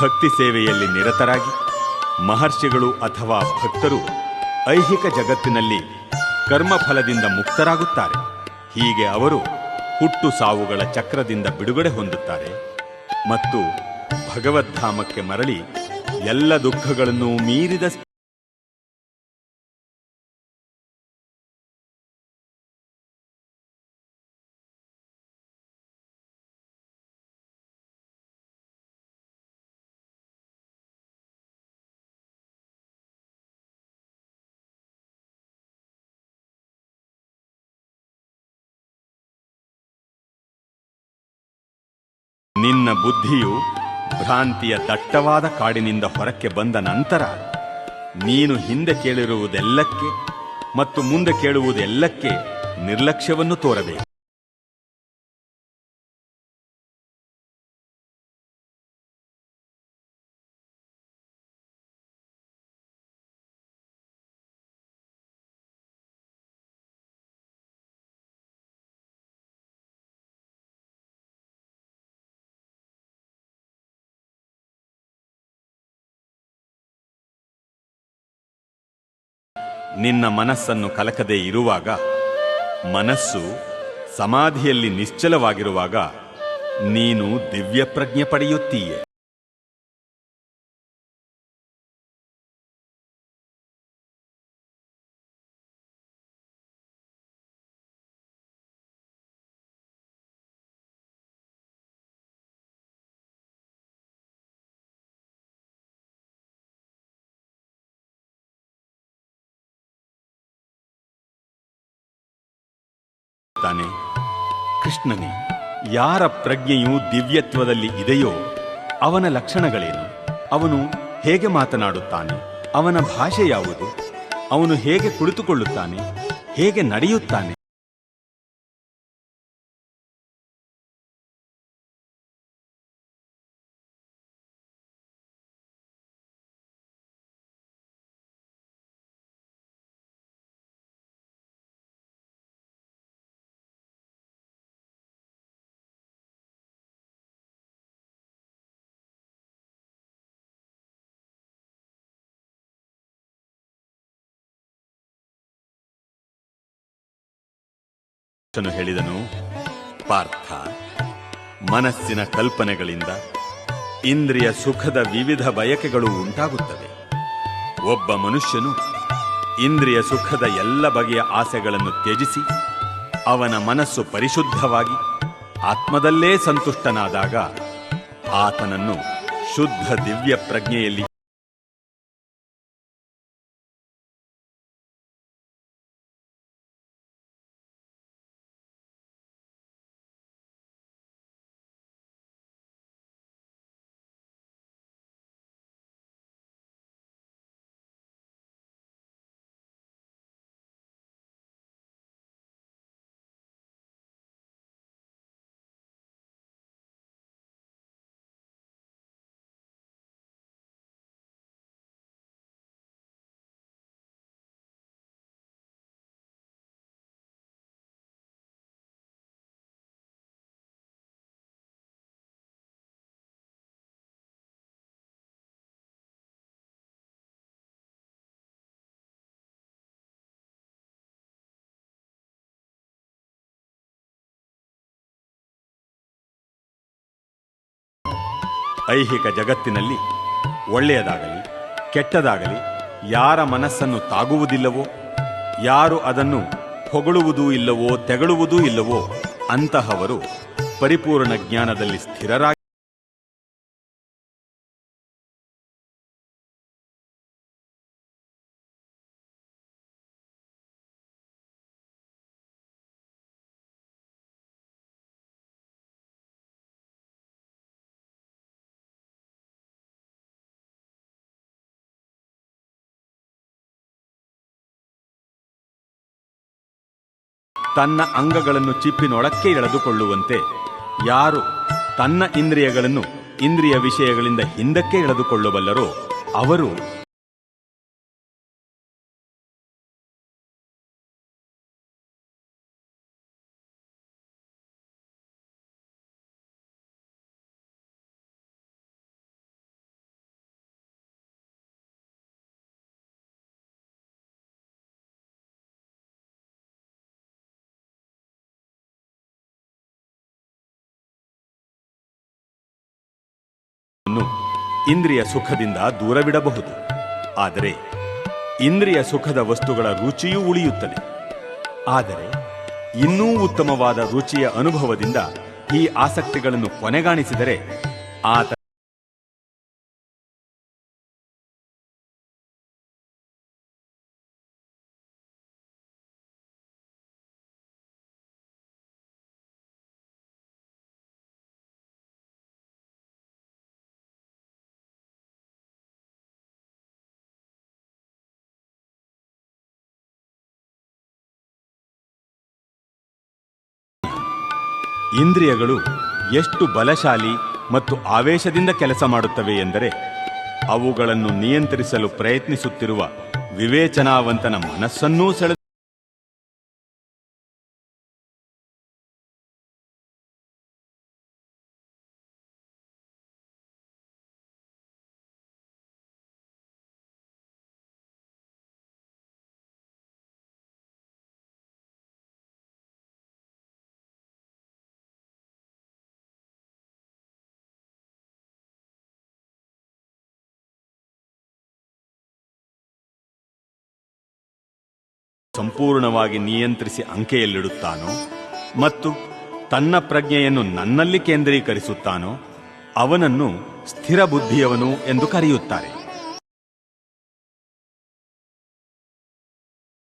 ಭಕ್ತಿ ಸೇವೆಯಲ್ಲಿ ನಿರತರಾಗಿ, ಮಹರ್ಷಿಗಳು ಅಥವಾ ಭಕ್ತರು ಐಹಿಕ ಜಗತ್ತಿನಲ್ಲಿ ಕರ್ಮಫಲದಿಂದ ಮುಕ್ತರಾಗುತ್ತಾರೆ. ಹೀಗೆ ಅವರು ಹುಟ್ಟು ಸಾವುಗಳ ಚಕ್ರದಿಂದ ಬಿಡುಗಡೆ ಹೊಂದುತ್ತಾರೆ ಮತ್ತು ಭಗವದ್ಧಾಮಕ್ಕೆ ಮರಳಿ ಎಲ್ಲ ದುಃಖಗಳನ್ನು ಮೀರಿದ ನಿನ್ನ ಬುದ್ಧಿಯು ಭ್ರಾಂತಿಯ ದಟ್ಟವಾದ ಕಾಡಿನಿಂದ ಹೊರಕ್ಕೆ ಬಂದ ನಂತರ ನೀನು ಹಿಂದೆ ಕೇಳಿರುವುದೆಲ್ಲಕ್ಕೆ ಮತ್ತು ಮುಂದೆ ಕೇಳುವುದೆಲ್ಲಕ್ಕೆ ನಿರ್ಲಕ್ಷ್ಯವನ್ನು ತೋರಬೇಕು. ನಿನ್ನ ಮನಸ್ಸನ್ನು ಕಲಕದೇ ಇರುವಾಗ ಮನಸ್ಸು ಸಮಾಧಿಯಲ್ಲಿ ನಿಶ್ಚಲವಾಗಿರುವಾಗ ನೀನು ದಿವ್ಯ ಪ್ರಜ್ಞೆ ಪಡೆಯುತ್ತೀಯೆ. ತಾನೆ ಕೃಷ್ಣನೇ, ಯಾರ ಪ್ರಜ್ಞೆಯು ದಿವ್ಯತ್ವದಲ್ಲಿ ಇದೆಯೋ ಅವನ ಲಕ್ಷಣಗಳೇನು? ಅವನು ಹೇಗೆ ಮಾತನಾಡುತ್ತಾನೆ? ಅವನ ಭಾಷೆ ಯಾವುದು? ಅವನು ಹೇಗೆ ಕುಳಿತುಕೊಳ್ಳುತ್ತಾನೆ? ಹೇಗೆ ನಡೆಯುತ್ತಾನೆ? ಕೃಷ್ಣನು ಹೇಳಿದನು, ಪಾರ್ಥ, ಮನಸ್ಸಿನ ಕಲ್ಪನೆಗಳಿಂದ ಇಂದ್ರಿಯ ಸುಖದ ವಿವಿಧ ಬಯಕೆಗಳು ಉಂಟಾಗುತ್ತವೆ. ಒಬ್ಬ ಮನುಷ್ಯನು ಇಂದ್ರಿಯ ಸುಖದ ಎಲ್ಲ ಬಗೆಯ ಆಸೆಗಳನ್ನು ತ್ಯಜಿಸಿ, ಅವನ ಮನಸ್ಸು ಪರಿಶುದ್ಧವಾಗಿ, ಆತ್ಮದಲ್ಲೇ ಸಂತುಷ್ಟನಾದಾಗ ಆತನನ್ನು ಶುದ್ಧ ದಿವ್ಯ ಪ್ರಜ್ಞೆಯಲ್ಲಿ ಐಹಿಕ ಜಗತ್ತಿನಲ್ಲಿ ಒಳ್ಳೆಯದಾಗಲಿ, ಕೆಟ್ಟದಾಗಲಿ ಯಾರ ಮನಸ್ಸನ್ನು ತಾಗುವುದಿಲ್ಲವೋ, ಯಾರು ಅದನ್ನು ಹೊಗಳುವುದೂ ಇಲ್ಲವೋ, ತೆಗಳುವುದೂ ಇಲ್ಲವೋ ಅಂತಹವರು ಪರಿಪೂರ್ಣ ಜ್ಞಾನದಲ್ಲಿ ಸ್ಥಿರರಾಗಿ ತನ್ನ ಅಂಗಗಳನ್ನು ಚಿಪ್ಪಿನೊಳಕ್ಕೆ ಎಳೆದುಕೊಳ್ಳುವಂತೆ. ಯಾರು ತನ್ನ ಇಂದ್ರಿಯಗಳನ್ನು ಇಂದ್ರಿಯ ವಿಷಯಗಳಿಂದ ಹಿಂದಕ್ಕೆ ಎಳೆದುಕೊಳ್ಳಬಲ್ಲರೋ ಅವರು ಇಂದ್ರಿಯ ಸುಖದಿಂದ ದೂರವಿಡಬಹುದು. ಆದರೆ ಇಂದ್ರಿಯ ಸುಖದ ವಸ್ತುಗಳ ರುಚಿಯೂ ಉಳಿಯುತ್ತದೆ. ಆದರೆ ಇನ್ನೂ ಉತ್ತಮವಾದ ರುಚಿಯ ಅನುಭವದಿಂದ ಈ ಆಸಕ್ತಿಗಳನ್ನು ಕೊನೆಗಾಣಿಸಿದರೆ ಆತ ಇಂದ್ರಿಯಗಳು ಎಷ್ಟು ಬಲಶಾಲಿ ಮತ್ತು ಆವೇಶದಿಂದ ಕೆಲಸ ಮಾಡುತ್ತವೆ ಎಂದರೆ ಅವುಗಳನ್ನು ನಿಯಂತ್ರಿಸಲು ಪ್ರಯತ್ನಿಸುತ್ತಿರುವ ವಿವೇಚನಾವಂತನ ಮನಸ್ಸನ್ನೂ ಸೆಳೆದು ಸಂಪೂರ್ಣವಾಗಿ ನಿಯಂತ್ರಿಸಿ ಅಂಕೆಯಲ್ಲಿಡುತ್ತಾನೋ ಮತ್ತು ತನ್ನ ಪ್ರಜ್ಞೆಯನ್ನು ನನ್ನಲ್ಲಿ ಕೇಂದ್ರೀಕರಿಸುತ್ತಾನೋ ಅವನನ್ನು ಸ್ಥಿರ ಬುದ್ಧಿಯವನು ಎಂದು ಕರೆಯುತ್ತಾರೆ.